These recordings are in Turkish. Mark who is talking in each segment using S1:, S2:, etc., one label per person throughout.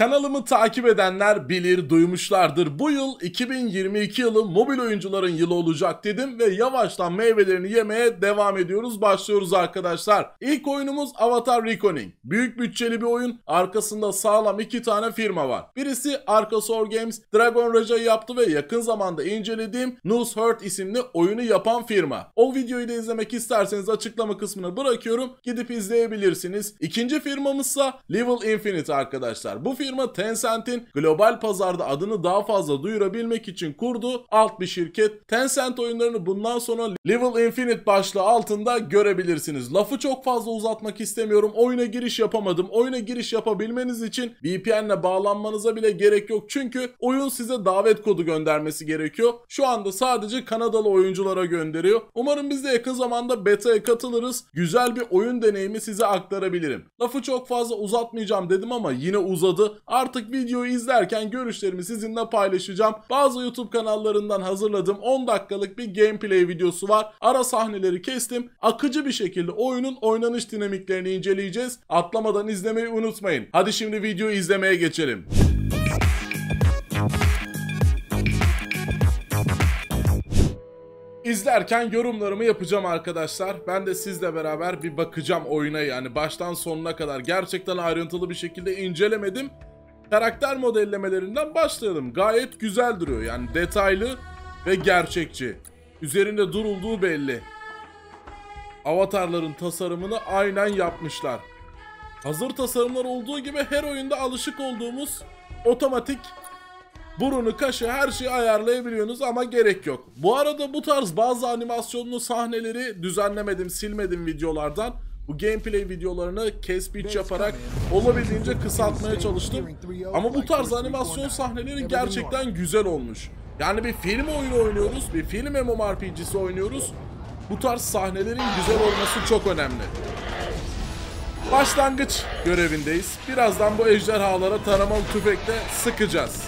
S1: Kanalımı takip edenler bilir, duymuşlardır. Bu yıl 2022 yılı mobil oyuncuların yılı olacak dedim ve yavaştan meyvelerini yemeye devam ediyoruz. Başlıyoruz arkadaşlar. İlk oyunumuz Avatar Reckoning. Büyük bütçeli bir oyun. Arkasında sağlam iki tane firma var. Birisi Arcasor Games, Dragon Raja'yı yaptı ve yakın zamanda incelediğim News Heart isimli oyunu yapan firma. O videoyu da izlemek isterseniz açıklama kısmına bırakıyorum. Gidip izleyebilirsiniz. İkinci firmamızsa Level Infinite arkadaşlar. Bu firma Tencent'in global pazarda adını daha fazla duyurabilmek için kurduğu alt bir şirket. Tencent oyunlarını bundan sonra Level Infinite başlığı altında görebilirsiniz. Lafı çok fazla uzatmak istemiyorum. Oyuna giriş yapamadım. Oyuna giriş yapabilmeniz için VPN'le bağlanmanıza bile gerek yok. Çünkü oyun size davet kodu göndermesi gerekiyor. Şu anda sadece Kanadalı oyunculara gönderiyor. Umarım biz de yakın zamanda beta'ya katılırız. Güzel bir oyun deneyimi size aktarabilirim. Lafı çok fazla uzatmayacağım dedim ama yine uzadı. Artık videoyu izlerken görüşlerimi sizinle paylaşacağım. Bazı YouTube kanallarından hazırladığım 10 dakikalık bir gameplay videosu var. Ara sahneleri kestim. Akıcı bir şekilde oyunun oynanış dinamiklerini inceleyeceğiz. Atlamadan izlemeyi unutmayın. Hadi şimdi videoyu izlemeye geçelim. İzlerken yorumlarımı yapacağım arkadaşlar. Ben de sizle beraber bir bakacağım oyuna yani baştan sonuna kadar gerçekten ayrıntılı bir şekilde incelemedim. Karakter modellemelerinden başlayalım. Gayet güzel duruyor yani detaylı ve gerçekçi. Üzerinde durulduğu belli. Avatarların tasarımını aynen yapmışlar. Hazır tasarımlar olduğu gibi her oyunda alışık olduğumuz otomatik burunu, kaşı her şeyi ayarlayabiliyorsunuz ama gerek yok. Bu arada bu tarz bazı animasyonlu sahneleri düzenlemedim, silmedim videolardan. Bu gameplay videolarını kes pitch yaparak olabildiğince kısaltmaya çalıştım. Ama bu tarz animasyon sahneleri gerçekten güzel olmuş. Yani bir film oyunu oynuyoruz, bir film MMORPG'si oynuyoruz. Bu tarz sahnelerin güzel olması çok önemli. Başlangıç görevindeyiz. Birazdan bu ejderhalara taramalı tüfekle sıkacağız.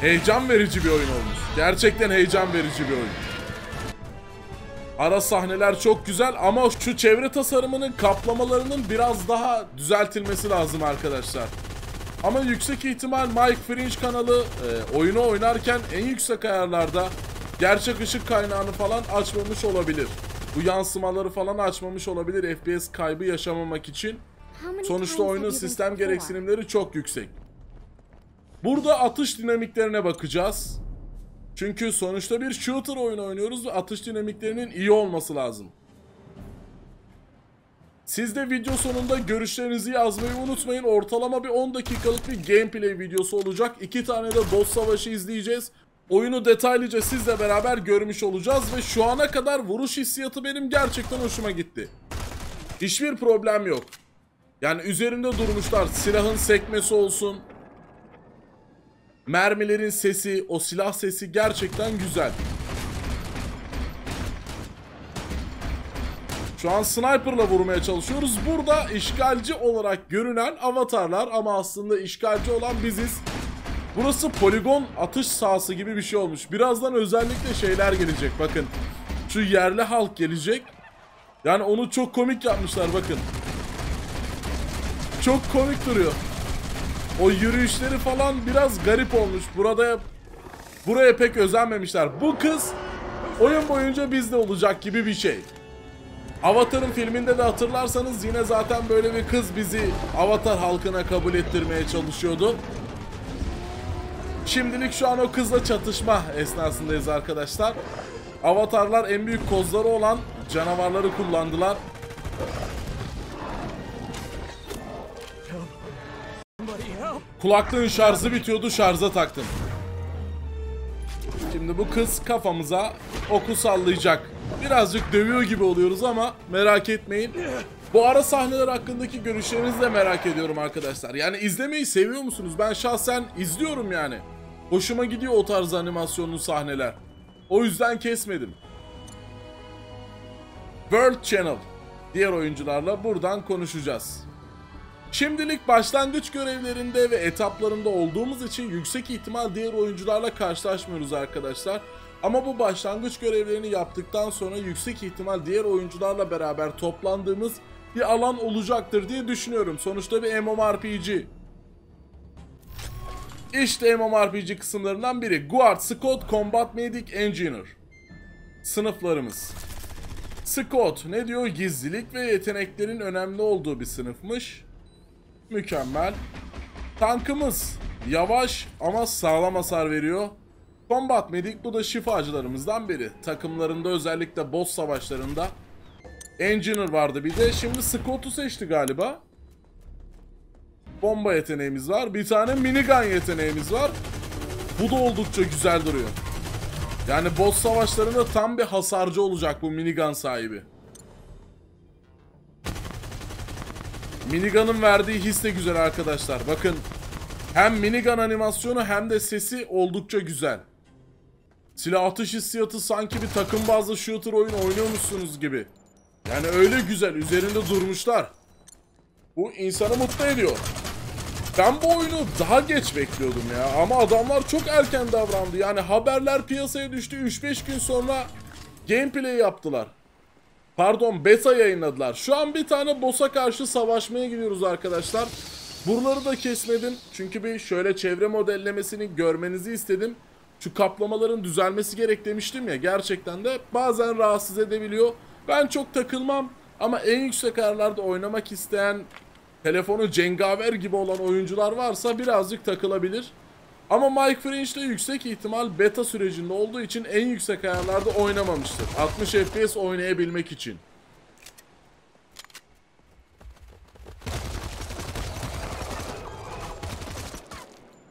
S1: Heyecan verici bir oyun olmuş. Gerçekten heyecan verici bir oyun. Ara sahneler çok güzel ama şu çevre tasarımının kaplamalarının biraz daha düzeltilmesi lazım arkadaşlar. Ama yüksek ihtimal Mike Fringe kanalı e, oyunu oynarken en yüksek ayarlarda gerçek ışık kaynağını falan açmamış olabilir. Bu yansımaları falan açmamış olabilir FPS kaybı yaşamamak için. Sonuçta oyunun sistem gereksinimleri çok yüksek. Burada atış dinamiklerine bakacağız. Çünkü sonuçta bir shooter oyunu oynuyoruz ve atış dinamiklerinin iyi olması lazım. Siz de video sonunda görüşlerinizi yazmayı unutmayın. Ortalama bir 10 dakikalık bir gameplay videosu olacak. İki tane de boss savaşı izleyeceğiz. Oyunu detaylıca sizle beraber görmüş olacağız ve şu ana kadar vuruş hissiyatı benim gerçekten hoşuma gitti. Hiçbir problem yok. Yani üzerinde durmuşlar. Silahın sekmesi olsun, Mermilerin sesi, o silah sesi gerçekten güzel. Şu an sniperla vurmaya çalışıyoruz. Burada işgalci olarak görünen avatarlar ama aslında işgalci olan biziz. Burası poligon atış sahası gibi bir şey olmuş. Birazdan özellikle şeyler gelecek bakın. Şu yerli halk gelecek. Yani onu çok komik yapmışlar bakın. Çok komik duruyor. O yürüyüşleri falan biraz garip olmuş. Burada buraya pek özenmemişler. Bu kız oyun boyunca bizde olacak gibi bir şey. Avatar'ın filminde de hatırlarsanız yine zaten böyle bir kız bizi Avatar halkına kabul ettirmeye çalışıyordu. Şimdilik şu an o kızla çatışma esnasındayız arkadaşlar. Avatarlar en büyük kozları olan canavarları kullandılar. Kulaklığın şarjı bitiyordu şarja taktım. Şimdi bu kız kafamıza oku sallayacak. Birazcık dövüyor gibi oluyoruz ama merak etmeyin. Bu ara sahneler hakkındaki görüşlerinizi de merak ediyorum arkadaşlar. Yani izlemeyi seviyor musunuz? Ben şahsen izliyorum yani. Hoşuma gidiyor o tarz animasyonlu sahneler. O yüzden kesmedim. World Channel. Diğer oyuncularla buradan konuşacağız. Şimdilik başlangıç görevlerinde ve etaplarında olduğumuz için yüksek ihtimal diğer oyuncularla karşılaşmıyoruz arkadaşlar. Ama bu başlangıç görevlerini yaptıktan sonra yüksek ihtimal diğer oyuncularla beraber toplandığımız bir alan olacaktır diye düşünüyorum. Sonuçta bir MMORPG. İşte MMORPG kısımlarından biri. Guard, Scout, Combat Medic, Engineer. Sınıflarımız. Scout ne diyor? Gizlilik ve yeteneklerin önemli olduğu bir sınıfmış. Mükemmel. Tankımız yavaş ama sağlam hasar veriyor. Combat Medic bu da şifacılarımızdan biri. Takımlarında özellikle boss savaşlarında. Engineer vardı bir de. Şimdi Scout'u seçti galiba. Bomba yeteneğimiz var. Bir tane minigun yeteneğimiz var. Bu da oldukça güzel duruyor. Yani boss savaşlarında tam bir hasarcı olacak bu minigun sahibi. Minigun'un verdiği his de güzel arkadaşlar. Bakın hem minigun animasyonu hem de sesi oldukça güzel. Silah atış hissiyatı sanki bir takım bazlı shooter oyun oynuyormuşsunuz gibi. Yani öyle güzel üzerinde durmuşlar. Bu insanı mutlu ediyor. Ben bu oyunu daha geç bekliyordum ya ama adamlar çok erken davrandı. Yani haberler piyasaya düştü 3-5 gün sonra gameplay yaptılar. Pardon beta yayınladılar. Şu an bir tane boss'a karşı savaşmaya gidiyoruz arkadaşlar. Buraları da kesmedim. Çünkü bir şöyle çevre modellemesini görmenizi istedim. Şu kaplamaların düzelmesi gerek demiştim ya. Gerçekten de bazen rahatsız edebiliyor. Ben çok takılmam. Ama en yüksek ayarlarda oynamak isteyen telefonu cengaver gibi olan oyuncular varsa birazcık takılabilir. Ama Mike French de yüksek ihtimal beta sürecinde olduğu için en yüksek ayarlarda oynamamıştır. 60 FPS oynayabilmek için.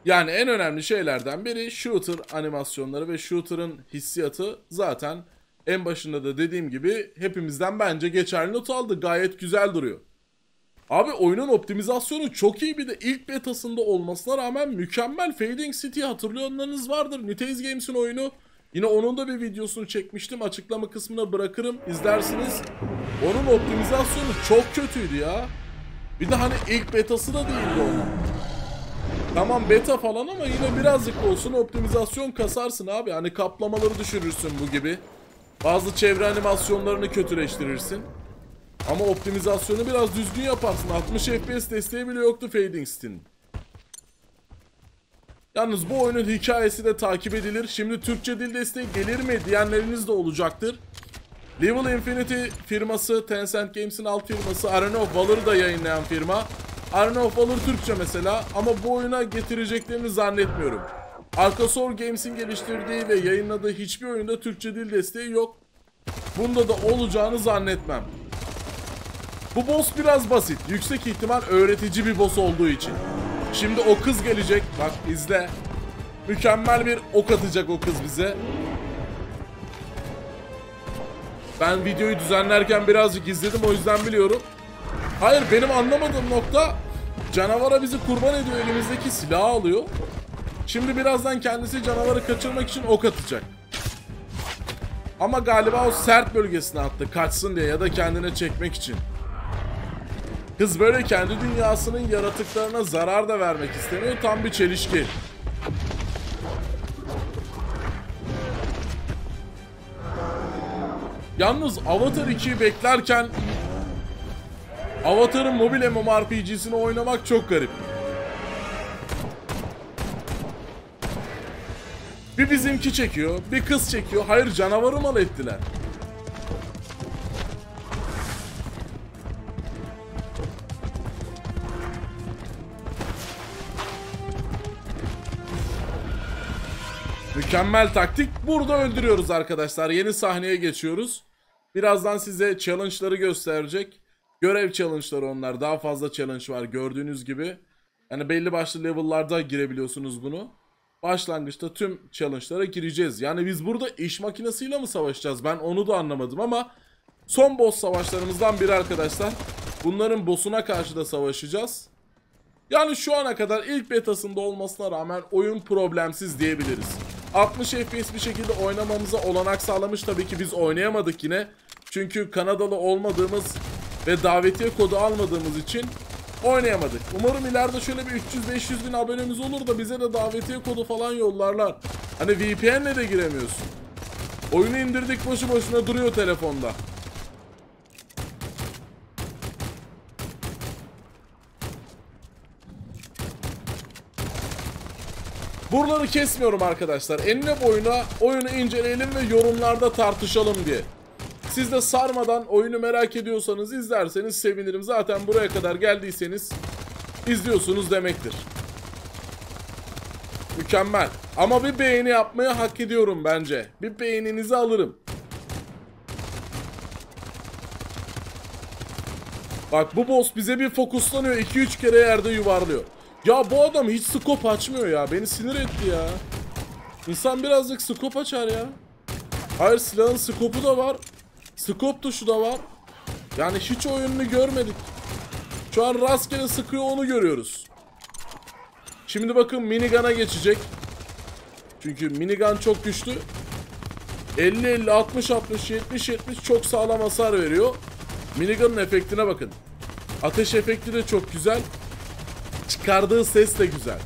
S1: Yani en önemli şeylerden biri shooter animasyonları ve shooter'ın hissiyatı zaten en başında da dediğim gibi hepimizden bence geçerli not aldı. Gayet güzel duruyor. Abi oyunun optimizasyonu çok iyi bir de ilk betasında olmasına rağmen mükemmel Fading City hatırlayanlarınız vardır. Niteis Games'in oyunu. Yine onun da bir videosunu çekmiştim. Açıklama kısmına bırakırım. izlersiniz. Onun optimizasyonu çok kötüydü ya. Bir de hani ilk betası da değildi onun. Tamam beta falan ama yine birazcık olsun optimizasyon kasarsın abi. Hani kaplamaları düşürürsün bu gibi. Bazı çevre animasyonlarını kötüleştirirsin. Ama optimizasyonu biraz düzgün yaparsın. 60 FPS desteği bile yoktu Fading City'nin. Yalnız bu oyunun hikayesi de takip edilir. Şimdi Türkçe dil desteği gelir mi diyenleriniz de olacaktır. Level Infinity firması, Tencent Games'in alt firması, Arena of Valor'ı da yayınlayan firma. Arena of Valor Türkçe mesela ama bu oyuna getireceklerini zannetmiyorum. Arkasor Games'in geliştirdiği ve yayınladığı hiçbir oyunda Türkçe dil desteği yok. Bunda da olacağını zannetmem. Bu boss biraz basit. Yüksek ihtimal öğretici bir boss olduğu için. Şimdi o kız gelecek. Bak izle. Mükemmel bir ok atacak o kız bize. Ben videoyu düzenlerken birazcık izledim o yüzden biliyorum. Hayır benim anlamadığım nokta canavara bizi kurban ediyor elimizdeki silahı alıyor. Şimdi birazdan kendisi canavarı kaçırmak için ok atacak. Ama galiba o sert bölgesine attı kaçsın diye ya da kendine çekmek için. Kız böyle kendi dünyasının yaratıklarına zarar da vermek istemiyor. Tam bir çelişki. Yalnız Avatar 2'yi beklerken Avatar'ın mobil MMORPG'sini oynamak çok garip. Bir bizimki çekiyor, bir kız çekiyor. Hayır canavarı mal ettiler. Mükemmel taktik. Burada öldürüyoruz arkadaşlar. Yeni sahneye geçiyoruz. Birazdan size challenge'ları gösterecek. Görev challenge'ları onlar. Daha fazla challenge var gördüğünüz gibi. Yani belli başlı level'larda girebiliyorsunuz bunu. Başlangıçta tüm challenge'lara gireceğiz. Yani biz burada iş makinesiyle mi savaşacağız? Ben onu da anlamadım ama son boss savaşlarımızdan biri arkadaşlar. Bunların boss'una karşı da savaşacağız. Yani şu ana kadar ilk betasında olmasına rağmen oyun problemsiz diyebiliriz. 60 FPS bir şekilde oynamamıza olanak sağlamış tabii ki biz oynayamadık yine. Çünkü Kanadalı olmadığımız ve davetiye kodu almadığımız için oynayamadık. Umarım ileride şöyle bir 300-500 bin abonemiz olur da bize de davetiye kodu falan yollarlar. Hani VPN'le de giremiyorsun. Oyunu indirdik boşu boşuna duruyor telefonda. Buraları kesmiyorum arkadaşlar. Enine boyuna oyunu inceleyelim ve yorumlarda tartışalım diye. Siz de sarmadan oyunu merak ediyorsanız izlerseniz sevinirim. Zaten buraya kadar geldiyseniz izliyorsunuz demektir. Mükemmel. Ama bir beğeni yapmayı hak ediyorum bence. Bir beğeninizi alırım. Bak bu boss bize bir fokuslanıyor. 2-3 kere yerde yuvarlıyor. Ya bu adam hiç scope açmıyor ya. Beni sinir etti ya. İnsan birazcık scope açar ya. Hayır silahın scope'u da var. Scope tuşu da var. Yani hiç oyununu görmedik. Şu an rastgele sıkıyor onu görüyoruz. Şimdi bakın minigun'a geçecek. Çünkü minigun çok güçlü. 50 50 60 60 70 70 çok sağlam hasar veriyor. Minigun'un efektine bakın. Ateş efekti de çok güzel. Çıkardığı ses de güzel.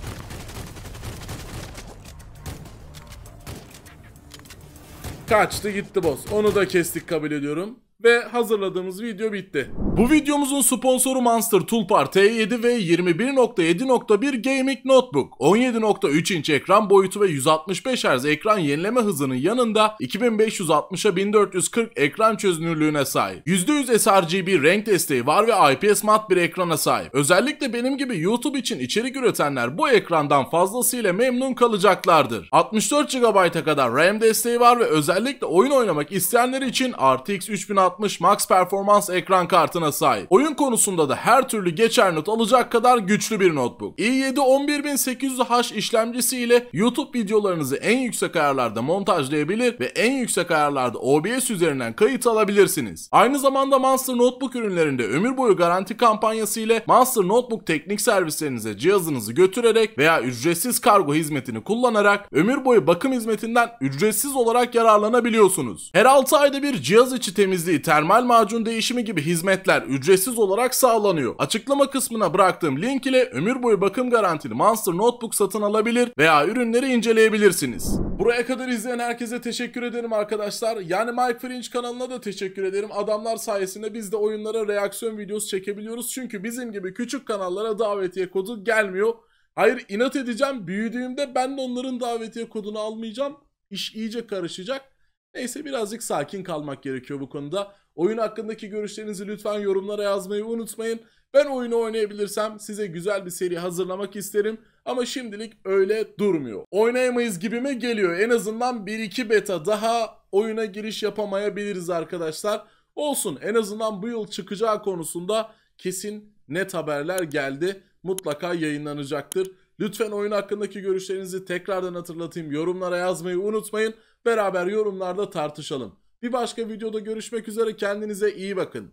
S1: Kaçtı gitti boss. Onu da kestik kabul ediyorum. Ve hazırladığımız video bitti. Bu videomuzun sponsoru Monster Toolbar T7 ve 21.7.1 Gaming Notebook. 17.3 inç ekran boyutu ve 165 Hz ekran yenileme hızının yanında 2560'a 1440 ekran çözünürlüğüne sahip. %100 sRGB renk desteği var ve IPS mat bir ekrana sahip. Özellikle benim gibi YouTube için içerik üretenler bu ekrandan fazlasıyla memnun kalacaklardır. 64 GB'a kadar RAM desteği var ve özellikle oyun oynamak isteyenler için RTX 3060 Max Performans ekran kartına sahip. Oyun konusunda da her türlü geçer not alacak kadar güçlü bir notebook. i7 11800H işlemcisi ile YouTube videolarınızı en yüksek ayarlarda montajlayabilir ve en yüksek ayarlarda OBS üzerinden kayıt alabilirsiniz. Aynı zamanda Monster Notebook ürünlerinde ömür boyu garanti kampanyası ile Monster Notebook teknik servislerinize cihazınızı götürerek veya ücretsiz kargo hizmetini kullanarak ömür boyu bakım hizmetinden ücretsiz olarak yararlanabiliyorsunuz. Her 6 ayda bir cihaz içi termal macun değişimi gibi hizmetler ücretsiz olarak sağlanıyor. Açıklama kısmına bıraktığım link ile ömür boyu bakım garantili Monster Notebook satın alabilir veya ürünleri inceleyebilirsiniz. Buraya kadar izleyen herkese teşekkür ederim arkadaşlar. Yani Mike Fringe kanalına da teşekkür ederim. Adamlar sayesinde biz de oyunlara reaksiyon videosu çekebiliyoruz. Çünkü bizim gibi küçük kanallara davetiye kodu gelmiyor. Hayır inat edeceğim. Büyüdüğümde ben de onların davetiye kodunu almayacağım. İş iyice karışacak. Neyse birazcık sakin kalmak gerekiyor bu konuda. Oyun hakkındaki görüşlerinizi lütfen yorumlara yazmayı unutmayın. Ben oyunu oynayabilirsem size güzel bir seri hazırlamak isterim. Ama şimdilik öyle durmuyor. Oynayamayız gibime geliyor. En azından 1-2 beta daha oyuna giriş yapamayabiliriz arkadaşlar. Olsun en azından bu yıl çıkacağı konusunda kesin net haberler geldi. Mutlaka yayınlanacaktır. Lütfen oyun hakkındaki görüşlerinizi tekrardan hatırlatayım. Yorumlara yazmayı unutmayın. Beraber yorumlarda tartışalım. Bir başka videoda görüşmek üzere. Kendinize iyi bakın.